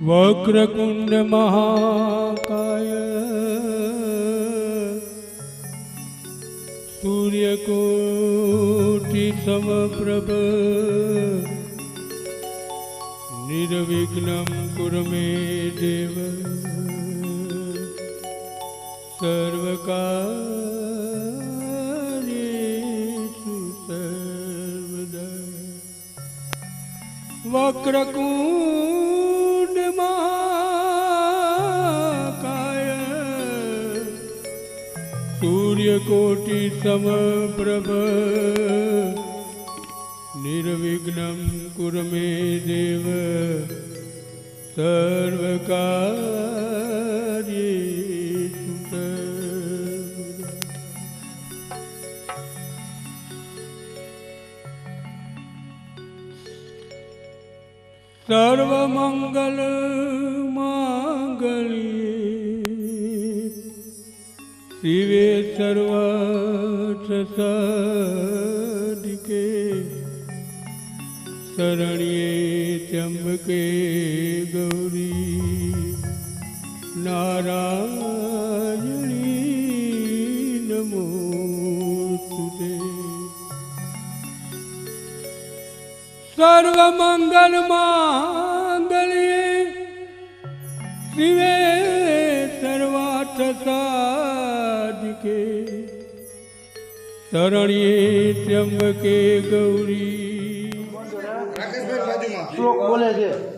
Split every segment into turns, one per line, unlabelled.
વક્રકુંડ મહાકાય સૂર્યકોટિ સમપ્રભ નિર્વિઘ્ન કુરમે દેવ સર્વકાર્યેષુ વક્રકુંડ મહાકાય સૂર્યકોટિ સમપ્રભ નિર્વિઘ્ન કુરમે દેવ સર્વકાર્યેષુ સર્વમંગલ માંગલ્યે શિવે સર્વાર્થ સાધિકે શરણ્યે ત્ર્યંબકે ગૌરી નારાયણી સર્વમંગલ માંગલ્યે શિવે સર્વાર્થ સાધિકે શરણ્યે ત્ર્યંબકે ગૌરી.
શ્લોક બોલે છે.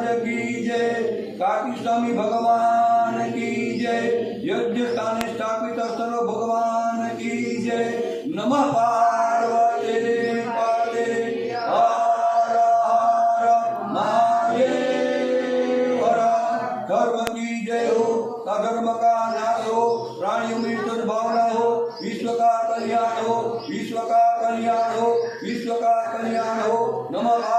महाराज की जय काकी स्वामी भगवान की जय यज्ञ स्थान स्थापित सर्व भगवान की जय नमः पार्वती का हो में हो विश्व का कल्याण हो विश्व का कल्याण हो विश्व का कल्याण हो नमः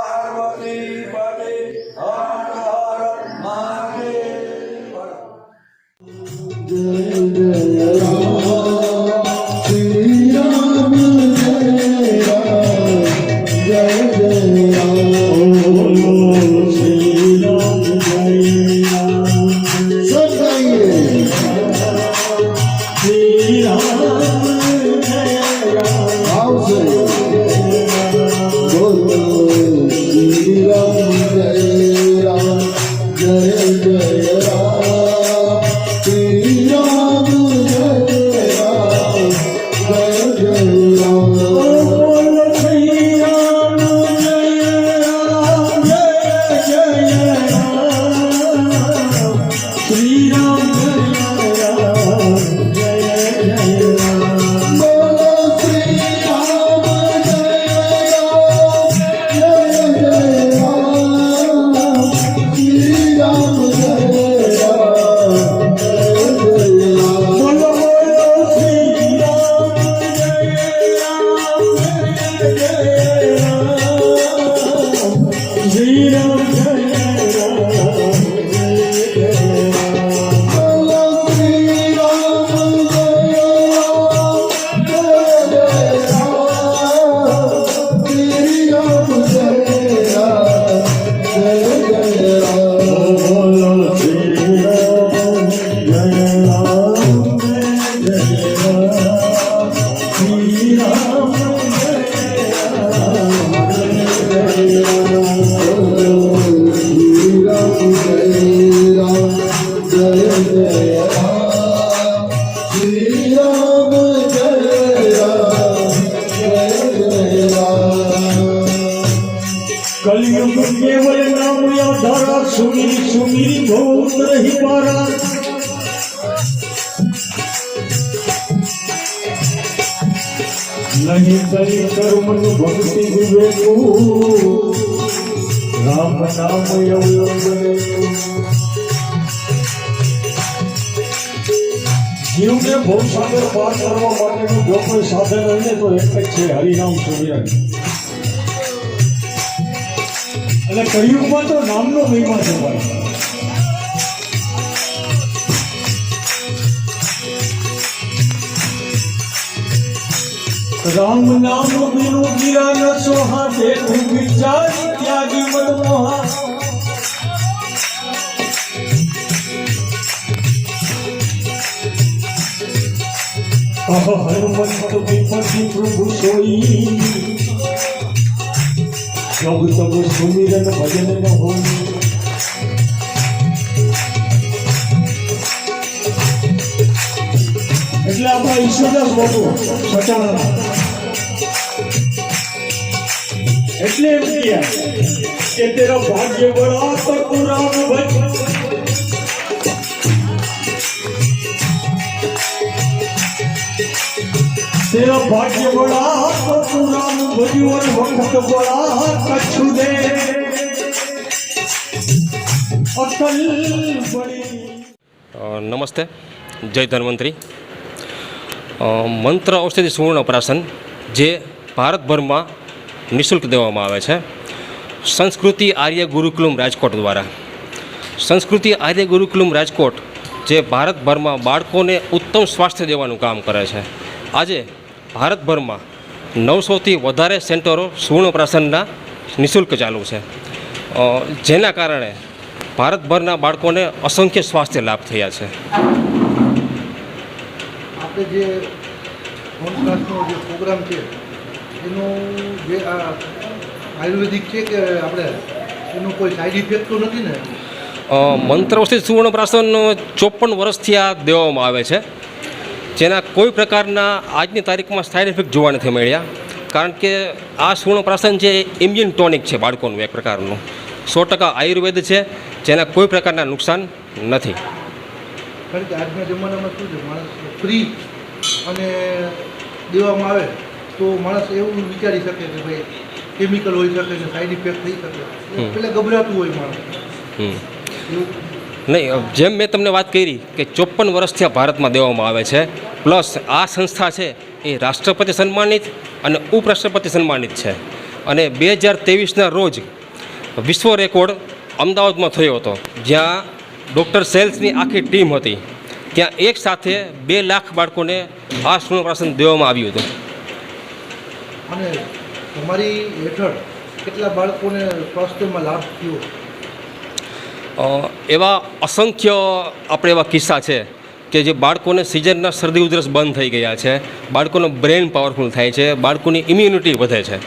कलियुग केवल नाम या धारा सुमिर रही पारा नहीं कली कर्म भक्ति विवेको राम नाम अवलंबन અવલંબને જીવને સાગર પાર કરવા માટેનું જો કોઈ સાધન હોય ને તો એક જ છે હરિનામ સુમિરન અને કળિયુગમાં તો નામનો મહિમા છે ભાઈ રામ નામ બીનું ગિરા ન સોહા દેખું વિચારી હનુમંત વિપતિ પ્રભુ સોઈ જબ તબ સુમિરન ભજન ન હોય એટલે આપણા ઈશ્વરદાસ બાબુ સચાણા એટલે એમ કે તેરો ભાગ્ય બળા તકુ રામ ભજ તેરા ભાગ્ય બળા તકુ રામ ભજ્યું વખત બળા કચ્છુ દે
અટલ નમસ્તે. જય ધન્વંતરી. મંત્ર ઔષધિ સુવર્ણ પ્રાસન જે ભારતભરમાં નિઃશુલ્ક દેવામાં આવે છે. સંસ્કૃતિ આર્ય ગુરુકુલમ રાજકોટ દ્વારા. સંસ્કૃતિ આર્ય ગુરુકુલમ રાજકોટ, જે ભારતભરમાં બાળકોને ઉત્તમ સ્વાસ્થ્ય દેવાનું કામ કરે છે. આજે ભારતભરમાં નવસોથી વધારે સેન્ટરો સુવર્ણપ્રાસનના નિઃશુલ્ક ચાલુ છે. જેના કારણે ભારતભરના બાળકોને અસંખ્ય સ્વાસ્થ્ય લાભ થયા છે.
આપણે જે કોન્ફરન્સનો જે પ્રોગ્રામ છે એનું જે આ આયુર્વેદિક છે કે આપણે એનું કોઈ સાઈડ ઇફેક્ટ તો નથી ને?
અ, મંત્ર ઔષધિ સુવર્ણ પ્રાશન ચોપન વર્ષથી આ દેવામાં આવે છે. જેના કોઈ પ્રકારના આજની તારીખમાં સાઇડ ઇફેક્ટ જોવા નથી મળ્યા. કારણ કે આ સુવર્ણ પ્રાશન છે એ ઇમ્યુન ટોનિક છે બાળકોનું એક પ્રકારનું સો ટકા આયુર્વેદ છે જેના કોઈ પ્રકારના નુકસાન નથી.
આજના જમાનામાં શું છે માણસ ફ્રી અને દેવામાં આવે તો માણસ એવું વિચારી શકે કે ભાઈ કેમિકલ હોઈ શકે છે સાઈડ ઇફેક્ટ થઈ શકે. એટલે ગભરાતું હોય માણસ.
નહીં જેમ મેં તમને વાત કરી કે ચોપન વર્ષથી આ ભારતમાં દેવામાં આવે છે, પ્લસ આ સંસ્થા છે એ રાષ્ટ્રપતિ સન્માનિત અને ઉપરાષ્ટ્રપતિ સન્માનિત છે. અને બે હજાર ત્રેવીસના રોજ વિશ્વ રેકોર્ડ અમદાવાદમાં થયો હતો, જ્યાં ડૉક્ટર સેલ્સની આખી ટીમ હતી. ત્યાં એક સાથે બે લાખ બાળકોને આ સુવર્ણપ્રાશન દેવામાં આવ્યું હતું.
અને તમારી હેઠળ કેટલા બાળકોને સ્વાસ્થ્યમાં લાભ થયો?
એવા અસંખ્ય આપણે એવા કિસ્સા છે કે જે બાળકોને સિઝનના શરદી ઉધરસ બંધ થઈ ગયા છે, બાળકોનો બ્રેન પાવરફુલ થાય છે, બાળકોની ઇમ્યુનિટી વધે છે.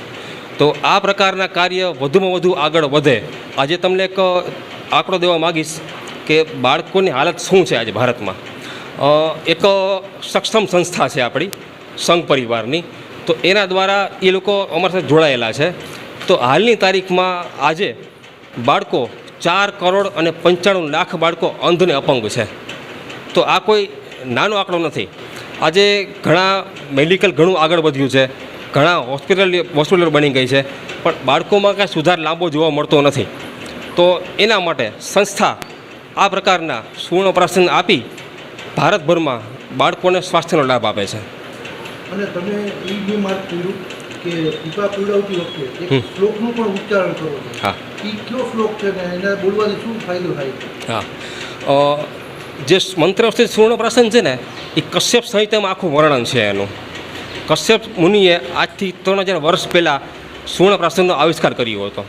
તો આ પ્રકારના કાર્ય વધુમાં વધુ આગળ વધે. આજે તમને એક આંકડો દેવા માગીશ કે બાળકોની હાલત શું છે આજે ભારતમાં? એક સક્ષમ સંસ્થા છે આપણી, સંઘ પરિવારની. તો એના દ્વારા એ લોકો અમારા સાથે જોડાયેલા છે. તો હાલની તારીખમાં આજે બાળકો ચાર કરોડ અને પંચાણું લાખ બાળકો અંધ અને અપંગ છે. તો આ કોઈ નાનો આંકડો નથી. આજે ઘણા મેડિકલ ઘણું આગળ વધ્યું છે. ઘણા હોસ્પિટલ હોસ્પિટલ બની ગઈ છે. પણ બાળકોમાં કાંઈ સુધાર લાંબો જોવા મળતો નથી. તો એના માટે સંસ્થા આ પ્રકારના સુવર્ણ પ્રાશન આપી ભારતભરમાં બાળકોને સ્વાસ્થ્યનો લાભ આપે છે.
અને તમે એ બી માર્ક કર્યું કે ટીપા પીવડાવતી વખતે એક શ્લોકનું પણ ઉચ્ચારણ કરો
હા.
કયો શ્લોક છે ને એને બોલવાથી છે
ને, એ કશ્યપ સંહિતામાં આખું વર્ણન છે એનું. કશ્યપ મુનિએ આજથી ત્રણ હજાર વર્ષ પહેલાં સુવર્ણ પ્રાશનનો આવિષ્કાર કર્યો હતો.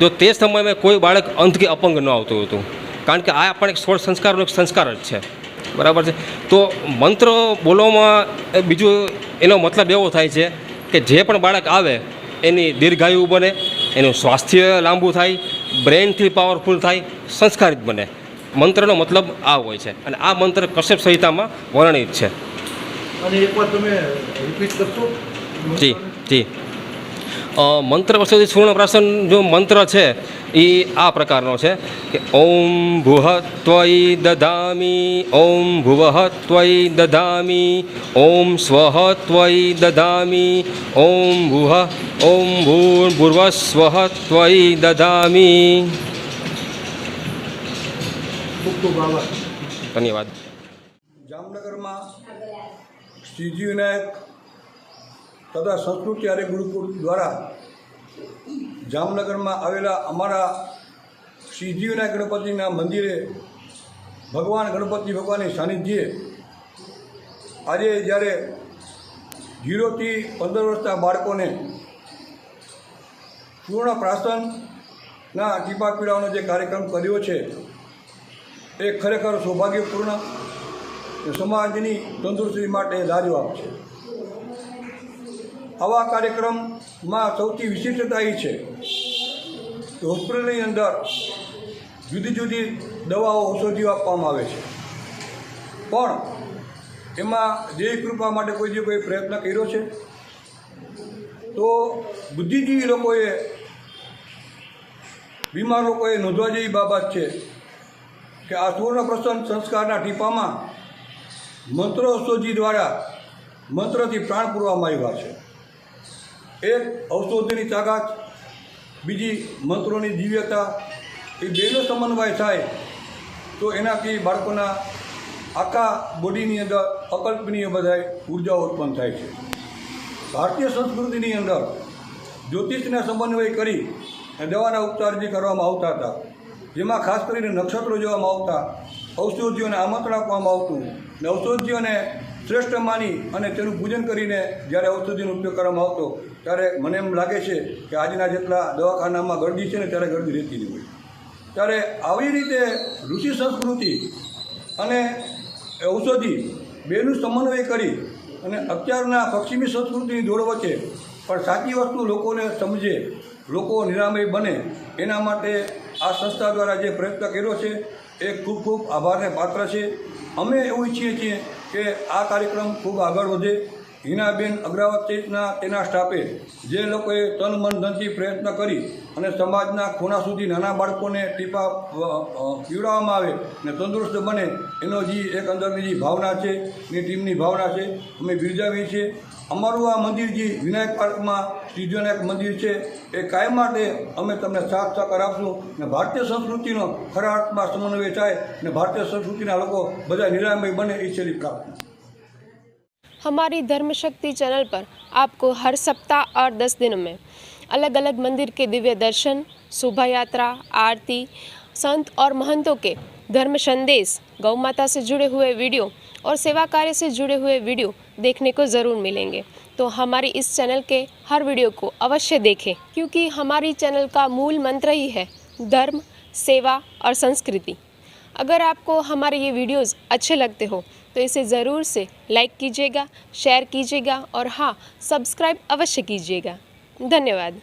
તો તે સમયમાં કોઈ બાળક અંધ કે અપંગ ન આવતું હતું. કારણ કે આ પણ એક સોળ સંસ્કારનો એક સંસ્કાર જ છે. બરાબર છે? તો મંત્ર બોલવામાં બીજું એનો મતલબ એવો થાય છે કે જે પણ બાળક આવે, એની દીર્ઘાયુ બને એનું સ્વાસ્થ્ય લાંબુ થાય બ્રેનથી પાવરફુલ થાય સંસ્કારિત બને. મંત્રનો મતલબ આ હોય છે. અને આ મંત્ર કશ્યપ સંહિતામાં વર્ણિત છે.
અને એકવાર તમે રિપીટ કરશો?
જી જી. મંત્ર વર્ષોથી સુવર્ણ પ્રાશન જો મંત્ર છે એ આ પ્રકારનો છે કે ઓમ ભુહ ત્વયી દધામી ઓમ ભુવહત્વય ત્વયી દધામી ઓમ સ્વહત્વય ત્વયી દધામી ઓમ ભુહ ઓમ ભૂર્ભુર્વ સ્વઃ ત્વયી દધામી.
ખૂબ ખૂબ આભાર.
ધન્યવાદ.
જામનગરમાં શ્રીજી વિનાયક તથા સંસ્કૃતિ આર્ય ગુરુકુળ દ્વારા જામનગરમાં આવેલા અમારા શ્રીજીવના ગણપતિના મંદિરે ભગવાન ગણપતિ ભગવાનની સાનિધ્યે આજે જ્યારે ઝીરોથી પંદર વર્ષના બાળકોને પૂર્ણ પ્રાસનના ટીપા પીડાવાનો જે કાર્યક્રમ કર્યો છે, એ ખરેખર સૌભાગ્યપૂર્ણ સમાજની તંદુરસ્તી માટે લાજવાબ છે. આવા કાર્યક્રમમાં સૌથી વિશિષ્ટતા એ છે હોસ્પિટલની અંદર જુદી જુદી દવાઓ ઔષધિઓ આપવામાં આવે છે. પણ એમાં દેવી કૃપા માટે કોઈ જે કોઈ પ્રયત્ન કર્યો છે, તો બુદ્ધિજીવી લોકોએ, બીમાર લોકોએ નોંધવા જેવી બાબત છે કે આ સુવર્ણ પ્રસન્ન સંસ્કારના ટીપામાં મંત્ર ઔષધિ દ્વારા મંત્રથી પ્રાણ પૂરવામાં આવ્યા છે. એક ઔષધિની તાકાત, બીજી મંત્રોની દિવ્યતા, એ બેનો સમન્વય થાય, તો એનાથી બાળકોના આખા બોડીની અંદર અકલ્પનીય બધાય ઊર્જા ઉત્પન્ન થાય છે. ભારતીય સંસ્કૃતિની અંદર જ્યોતિષના સમન્વય કરી દવાના ઉપચાર જે કરવામાં આવતા હતા, જેમાં ખાસ કરીને નક્ષત્રો જોવામાં આવતા, ઔષધિઓને આમંત્રણ આપવામાં આવતું ને ઔષધિઓને શ્રેષ્ઠ માની અને તેનું પૂજન કરીને જ્યારે ઔષધિનો ઉપયોગ કરવામાં આવતો, ત્યારે મને એમ લાગે છે કે આજના જેટલા દવાખાનામાં ગરદી છે ને ત્યારે ગરદી રહેતી નહીં હોય. ત્યારે આવી રીતે ઋષિ સંસ્કૃતિ અને ઔષધિ બેનું સમન્વય કરી અને અત્યારના પશ્ચિમી સંસ્કૃતિની દોડ વચ્ચે પણ સાચી વસ્તુ લોકોને સમજે, લોકો નિરામય બને, એના માટે આ સંસ્થા દ્વારા જે પ્રયત્ન કર્યો છે, એ ખૂબ ખૂબ આભારને પાત્ર છે. અમે એવું ઈચ્છીએ છીએ કે આ કાર્યક્રમ ખૂબ આગળ વધે. હિનાબેન અગ્રાવતીના તેના સ્ટાફે જે લોકોએ તન મન ધનથી પ્રયત્ન કરી અને સમાજના ખૂણા સુધી નાના બાળકોને ટીપા પીવડાવવામાં આવે ને તંદુરસ્ત બને, એનો જે એક અંદરની જે ભાવના છે, એની ટીમની ભાવના છે. અમે બિરજાવીએ છીએ. અમારું આ મંદિર જે વિનાયક પાર્કમાં શ્રી વિનાયક મંદિર છે એ કાયમ માટે અમે તમને સાથ સહકાર આપશું ને ભારતીય સંસ્કૃતિનો ખરા અર્થમાં સમન્વય થાય ને ભારતીય સંસ્કૃતિના લોકો બધા નિરામય બને એ છેલ્લી પ્રાર્થના
हमारी धर्म शक्ति चैनल पर आपको हर सप्ताह और दस दिनों में अलग अलग मंदिर के दिव्य दर्शन शोभा यात्रा आरती संत और महंतों के धर्म संदेश गौ माता से जुड़े हुए वीडियो और सेवा कार्य से जुड़े हुए वीडियो देखने को ज़रूर मिलेंगे। तो हमारी इस चैनल के हर वीडियो को अवश्य देखें, क्योंकि हमारी चैनल का मूल मंत्र ही है, धर्म, सेवा और संस्कृति। अगर आपको हमारे ये वीडियोस अच्छे लगते हो तो इसे ज़रूर से लाइक कीजिएगा, शेयर कीजिएगा और हाँ सब्सक्राइब अवश्य कीजिएगा। धन्यवाद।